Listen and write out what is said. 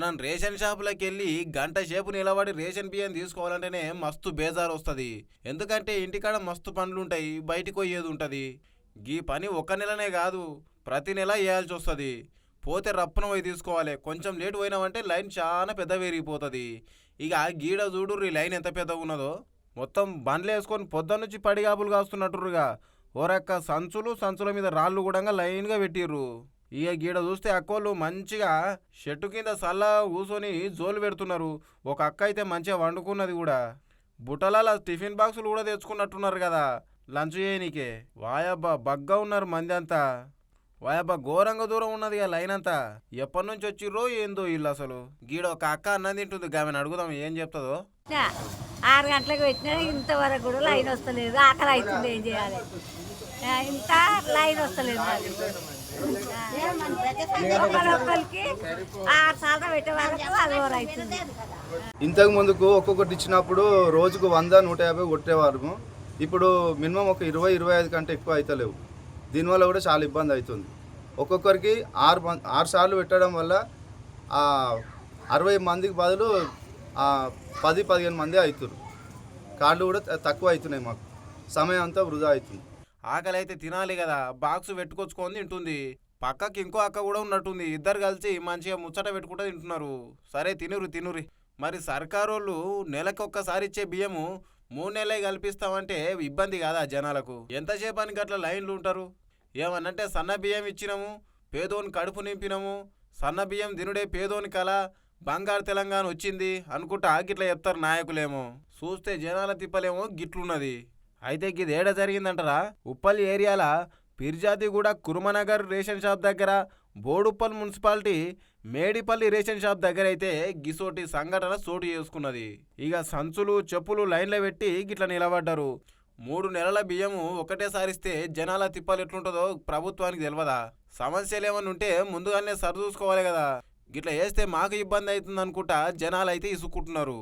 మనం రేషన్ షాపులకు వెళ్ళి గంట సేపు నిలబడి రేషన్ బియ్యం తీసుకోవాలంటేనే మస్తు బేజారు వస్తుంది ఎందుకంటే ఇంటికాడ మస్తు పనులు ఉంటాయి బయటికి పోయేది ఉంటుంది. ఈ పని ఒక నెలనే కాదు ప్రతి నెల వేయాల్సి వస్తుంది పోతే రప్పున పోయి తీసుకోవాలి. కొంచెం లేట్ పోయినామంటే లైన్ చాలా పెద్ద పెరిగిపోతుంది ఇక గీడ చూడు ఈ లైన్ ఎంత పెద్దగా ఉన్నదో మొత్తం బండ్లు వేసుకొని పొద్దున్న పడిగాపులు కాస్తున్నట్టురుగా ఓరక్క సంచులు సంచుల మీద రాళ్ళు కూడా లైన్గా పెట్టిర్రు. ఇక గీడ చూస్తే అక్కోళ్ళు మంచిగా చెట్టు కింద సల్లా కూర్చొని జోలు పెడుతున్నారు. ఒక అక్క అయితే మంచిగా వండుకున్నది కూడా. బుట్టల టిఫిన్ బాక్సులు కూడా తెచ్చుకున్నట్టున్నారు కదా. లంచ్ చేయనీకే. వాయబ్బా బగ్గా ఉన్నారు మంది అంతా. వాయబ్బా ఘోరంగా దూరం ఉన్నది లైన్ అంతా. ఎప్పటి నుంచి వచ్చిర్రో ఏందో ఇల్లు అసలు. గీడ ఒక అక్క అన్నం తింటుంది. ఆమెను అడుగుదాం ఏం చెప్తుందో. ఆరు గంటలకు పెట్టినా ఇంతవరకు కూడా లైన్ వస్తలేదు. ఆకలి అవుతుంది ఏం చేయాలి? ఇంత లైన్ వస్తలేదు ఆరు సార్లు పెట్టే అవుతుంది ఇంతకు ముందుకు ఒక్కొక్కటి ఇచ్చినప్పుడు రోజుకు వంద నూట యాభై కొట్టేవారు ఇప్పుడు మినిమం ఒక ఇరవై ఇరవై ఐదు కంటే ఎక్కువ అవుతలేవు దీనివల్ల కూడా చాలా ఇబ్బంది అవుతుంది. ఒక్కొక్కరికి ఆరు ఆరు సార్లు పెట్టడం వల్ల అరవై మందికి బదులు పది పదిహేను మంది అవుతున్నారు కార్డులు కూడా తక్కువ అవుతున్నాయి మాకు. సమయం అంతా వృధా అవుతుంది. ఆకలి అయితే తినాలి కదా బాక్స్ పెట్టుకొచ్చుకొని తింటుంది. పక్కకి ఇంకో అక్క కూడా ఉన్నట్టుంది ఇద్దరు కలిసి మంచిగా ముచ్చట పెట్టుకుంటూ తింటున్నారు. సరే తినురు తినురి మరి సర్కారోళ్ళు నెలకు ఒక్కసారి ఇచ్చే బియ్యము మూడు నెలలే కల్పిస్తామంటే ఇబ్బంది కాదా జనాలకు? ఎంతసేపానికి అట్లా లైన్లు ఉంటారు? ఏమనంటే సన్న బియ్యం ఇచ్చినాము పేదోని కడుపు నింపినాము సన్న బియ్యం దినుడే పేదోని కల బంగారు తెలంగాణ వచ్చింది అనుకుంటా గిట్లా చెప్తారు నాయకులేమో. చూస్తే జనాల తిప్పలేమో గిట్లున్నది. అయితే గిదేడ జరిగిందంటారా? ఉప్పల్ ఏరియాల పిర్జాదిగూడ కురుమనగర్ రేషన్ షాప్ దగ్గర Boduppal municipality Medipally ration shop దగ్గర అయితే గిసోటి సంఘటన చోటు చేసుకున్నది. ఇక సంచులు చెప్పులు లైన్లో పెట్టి గిట్ల నిలబడ్డారు. మూడు నెలల బియ్యము ఒకటేసారిస్తే జనాల తిప్పలు ఎట్లుంటుందో ప్రభుత్వానికి తెలియదా సమస్యలు ఏమన్నా ఉంటే ముందుగానే సరిచూసుకోవాలి కదా గిట్లా వేస్తే మాకు ఇబ్బంది అవుతుంది అనుకుంటా జనాలు అయితే ఇసుక్కుంటున్నారు.